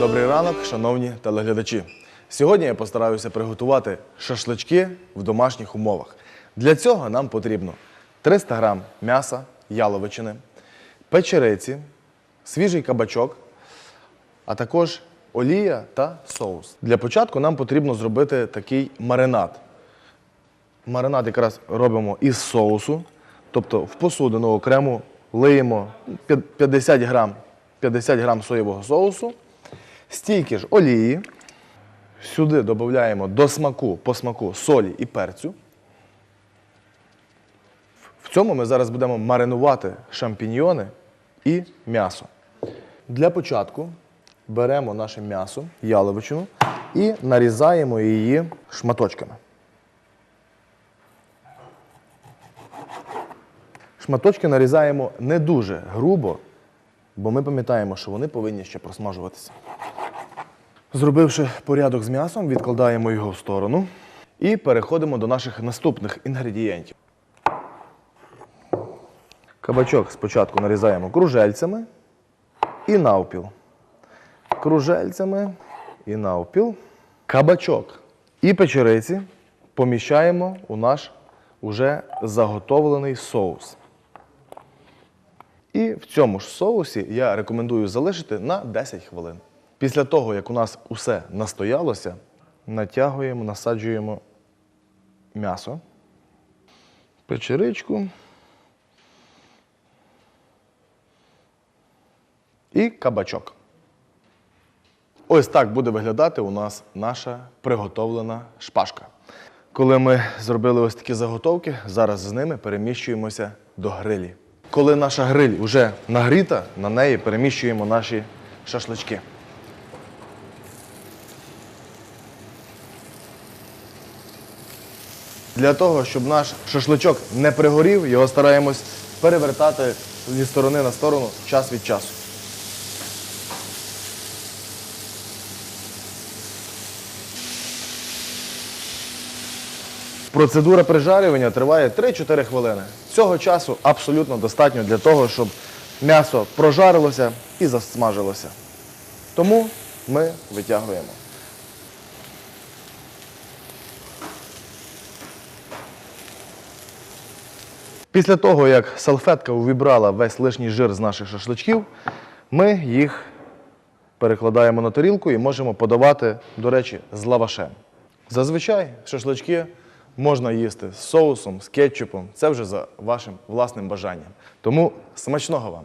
Добрий ранок, шановні телеглядачі. Сьогодні я постараюся приготувати шашлички в домашніх умовах. Для цього нам потрібно 300 грам м'яса яловичини, печериці, свіжий кабачок, а також олія та соус. Для початку нам потрібно зробити такий маринад. Маринад якраз робимо із соусу, тобто в посудину окремо лиємо 50 грам, 50 грам соєвого соусу, стільки ж олії. Сюди додаємо до смаку, по смаку солі і перцю. В цьому ми зараз будемо маринувати шампіньйони і м'ясо. Для початку беремо наше м'ясо, яловичину, і нарізаємо її шматочками. Шматочки нарізаємо не дуже грубо, бо ми пам'ятаємо, що вони повинні ще просмажуватися. Зробивши порядок з м'ясом, відкладаємо його в сторону і переходимо до наших наступних інгредієнтів. Кабачок спочатку нарізаємо кружельцями і навпіл. Кружельцями і навпіл. Кабачок і печериці поміщаємо у наш уже заготовлений соус. І в цьому ж соусі я рекомендую залишити на 10 хвилин. Після того, як у нас усе настоялося, натягуємо, насаджуємо м'ясо, печеричку і кабачок. Ось так буде виглядати у нас наша приготовлена шпажка. Коли ми зробили ось такі заготовки, зараз з ними переміщуємося до грилі. Коли наша гриль вже нагріта, на неї переміщуємо наші шашлички. Для того, щоб наш шашличок не пригорів, його стараємось перевертати зі сторони на сторону час від часу. Процедура прижарювання триває 3-4 хвилини. Цього часу абсолютно достатньо для того, щоб м'ясо прожарилося і засмажилося. Тому ми витягуємо. Після того, як салфетка увібрала весь лишній жир з наших шашличків, ми їх перекладаємо на тарілку і можемо подавати, до речі, з лавашем. Зазвичай шашлички можна їсти з соусом, з кетчупом. Це вже за вашим власним бажанням. Тому смачного вам!